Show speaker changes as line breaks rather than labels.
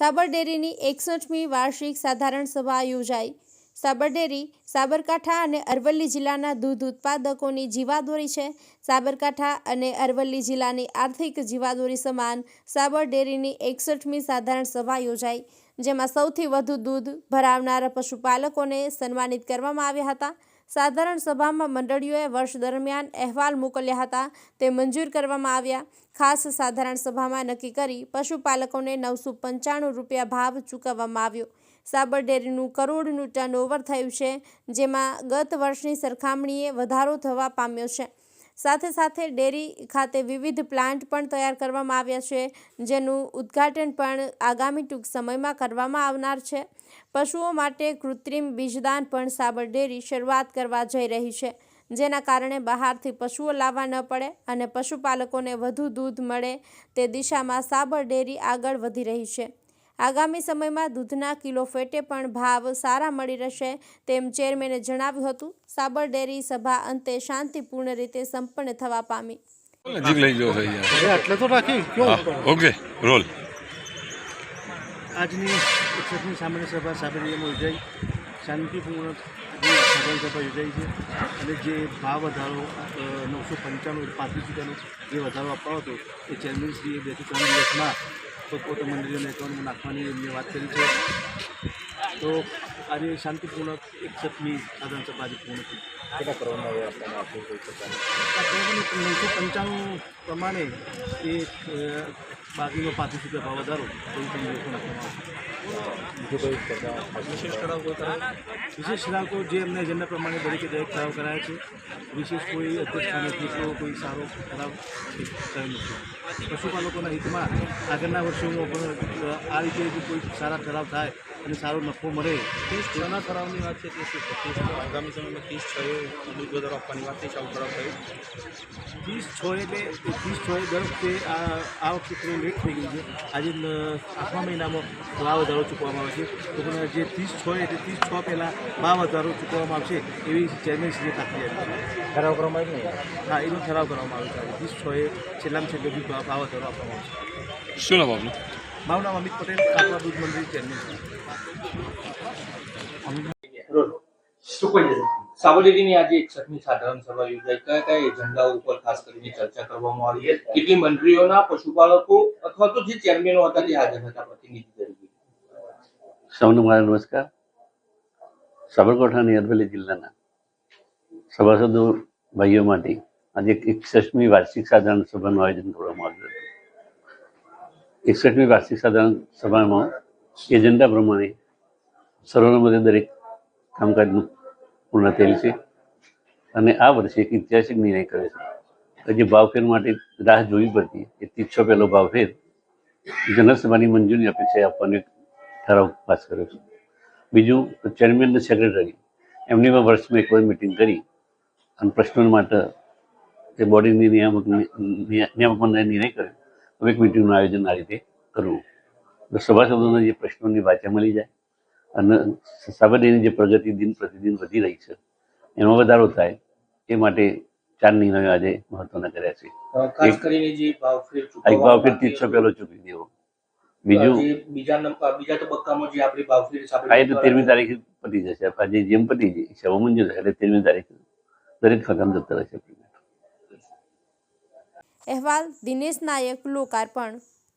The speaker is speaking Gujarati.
સાબર ડેરીની એકસઠમી વાર્ષિક સાધારણ સભા યોજાઈ. સાબરડેરી સાબરકાંઠા અને અરવલ્લી જિલ્લાના દૂધ ઉત્પાદકોની જીવાદોરી છે. સાબરકાંઠા અને અરવલ્લી જિલ્લાની આર્થિક જીવાદોરી સમાન સાબરડેરીની એકસઠમી સાધારણ સભા યોજાઈ, જેમાં સૌથી વધુ દૂધ ભરાવનારા પશુપાલકોને સન્માનિત કરવામાં આવ્યા હતા. સાધારણ સભામાં મંડળીઓએ વર્ષ દરમિયાન અહેવાલ મોકલ્યા હતા. તે મંજૂર કરવામાં આવ્યા. ખાસ સાધારણ સભામાં નક્કી કરી પશુપાલકોને નવસો પંચાણું રૂપિયા ભાવ ચૂકવવામાં આવ્યો. સાબર ડેરીનું કરોડનું ટર્નઓવર થયું છે, જેમાં ગત વર્ષની સરખામણીએ વધારો થવા પામ્યો છે. સાથે સાથે ડેરી ખાતે વિવિધ પ્લાન્ટ પણ તૈયાર કરવામાં આવ્યા છે, જેનું ઉદ્ઘાટન પણ આગામી ટૂંક સમયમાં કરવામાં આવનાર છે. પશુઓ માટે કૃત્રિમ બીજદાન પણ સાબર ડેરી શરૂઆત કરવા જઈ રહી છે, જેના કારણે બહારથી પશુઓ લાવવા ન પડે અને પશુપાલકોને વધુ દૂધ મળે તે દિશામાં સાબર ડેરી આગળ વધી રહી છે. આગામી સમયમાં દૂધના કિલો ફેટે પણ ભાવ સારા મળી રહેશે તેમ ચેરમેને જણાવ્યું હતું. સાબર ડેરી સભા અંતે શાંતિપૂર્ણ રીતે સંપન્ન થવા પામી.
નજીક લઈ ગયો છે અહીંયા.
તો રાખી?
Okay role.
આજની એકસઠમી સામાન્ય સભા સાબરડીયામાં યોજાઈ. શાંતિપૂર્ણ જે સામાન્ય સભા યોજાઈ છે. અને જે ભાવ વધારો નવસો પંચાણું પાંત્રીસ રૂપિયાનો જે વધારો આપવાનો હતો એ ચેરમેનશ્રીએ બેથી ત્રણ દિવસમાં પોતપોતા મંડળીઓને એકાઉન્ટમાં નાખવાની એમને વાત કરી છે. તો આજે શાંતિપૂર્ણક એકસઠમી સાધારણ સભા આજે પૂર્ણ થઈ કેટલા કરોડના આપવામાં આવશે નવસો પંચાણું પ્રમાણે એ બાકીનો પાંત્રીસ રૂપિયા ભાવ વધારો એવું પણ લોકો નાખવામાં આવશે. વિશેષ ઠરાવ જે અમને એજન્ડા પ્રમાણે દરેકે દરેક ઠરાવ કરાયા છે વિશેષ કોઈ અધ્યક્ષ નેતૃત્વ કોઈ સારો ઠરાવ થયો નથી. પશુપાલકોના હિતમાં આગળના વર્ષોમાં પણ આ રીતે કોઈ સારા ઠરાવ થાય અને સારો નફો મળે.
ત્રીસ છના કરાવવાની વાત છે તે શું છે? ત્રીસ આગામી સમયમાં ત્રીસ છ એ દૂધ વધારો આપવાની વાત છે આવું ઠરાવ થયું.
ત્રીસ છ એટલે ત્રીસ છ એ દર વખતે આ આ વખતે થોડું લેટ થઈ ગયું છે. આજે આઠમા મહિનામાં ભાવ વધારો ચૂકવવામાં આવે છે. તો પણ જે ત્રીસ છ એટલે ત્રીસ છ પહેલાં ભાવ વધારો ચૂકવવામાં આવશે એવી ચેરમેનશ્રીએ ખાતરી આપી ઠરાવ કરવામાં આવ્યો હા એનો ઠરાવ કરવામાં આવ્યો છે. ત્રીસ છ એ છેલ્લામાં છેલ્લો બી ભાવ ભાવ વધારો આપવામાં આવશે.
શું નામ આપનું?
મારું નામ અમિત પટેલ કાપડા દૂધ મંડળી ચેરમેન છું?
સાબરડેરીની આજે એકસઠમી સાધારણ સભા યોજાઈ. કયા કયા એજન્ડા ઉપર ખાસ કરીને ચર્ચા કરવામાં આવી કેટલી મંત્રીઓના પશુપાલકો અથવા તો જે ચેરમેનો હતા તે હાજર હતા પ્રતિનિધિ તરીકે?
સૌને મારા નમસ્કાર. સાબરકાંઠાની અરવલ્લી જિલ્લાના સભાસદો ભાઈઓ માટે આજે એકસઠમી વાર્ષિક સાધારણ સભાનું આયોજન કરવામાં આવ્યું હતું. એકસઠમી વાર્ષિક સાધારણ સભામાં એજન્ડા પ્રમાણે સર્વસંમતે દરેક કામકાજનું પૂર્ણ થયેલ છે. અને આ વર્ષે એક ઐતિહાસિક નિર્ણય કરે છે જે ભાવફેર માટે રાહ જોવી પડતી, એ ત્રીસો પહેલો ભાવફેર જનસભાની મંજૂરી અપેક્ષાએ આપવાનો એક ઠરાવ પાસ કર્યો છે. બીજું ચેરમેન અને સેક્રેટરી એમની પણ વર્ષમાં એક વાર મિટિંગ કરી અને પ્રશ્નો માટે તે બોડીની નિયામક નિયામક મંડળે નિર્ણય કર્યો. એક મિટિંગનું આયોજન આ રીતે કરવું. સભાસદોના જે પ્રશ્નોની વાચા મળી જાય અને સાબરડેરીની જે પ્રગતિ દિન પ્રતિદિન વધી રહી છે એમાં વધારો થાય એ માટે ચાર નિર્ણયો આજે મહત્વના કર્યા છે.
ભાવફેર
એક ભાવ ફેર ત્રીસો પહેલો ચૂકી દેવો. બીજું
બીજા બીજા તબક્કામાં જે આપણી ભાવફેર
આ એ તો તેરમી તારીખે પતી જશે. આજે જેમ પતી જાય સેવા મંજૂર એટલે તેરમી તારીખે દરેક ખતમ જતા રહેશે.
અહેવાલ દિનેશ નાયક લોકાર્પણ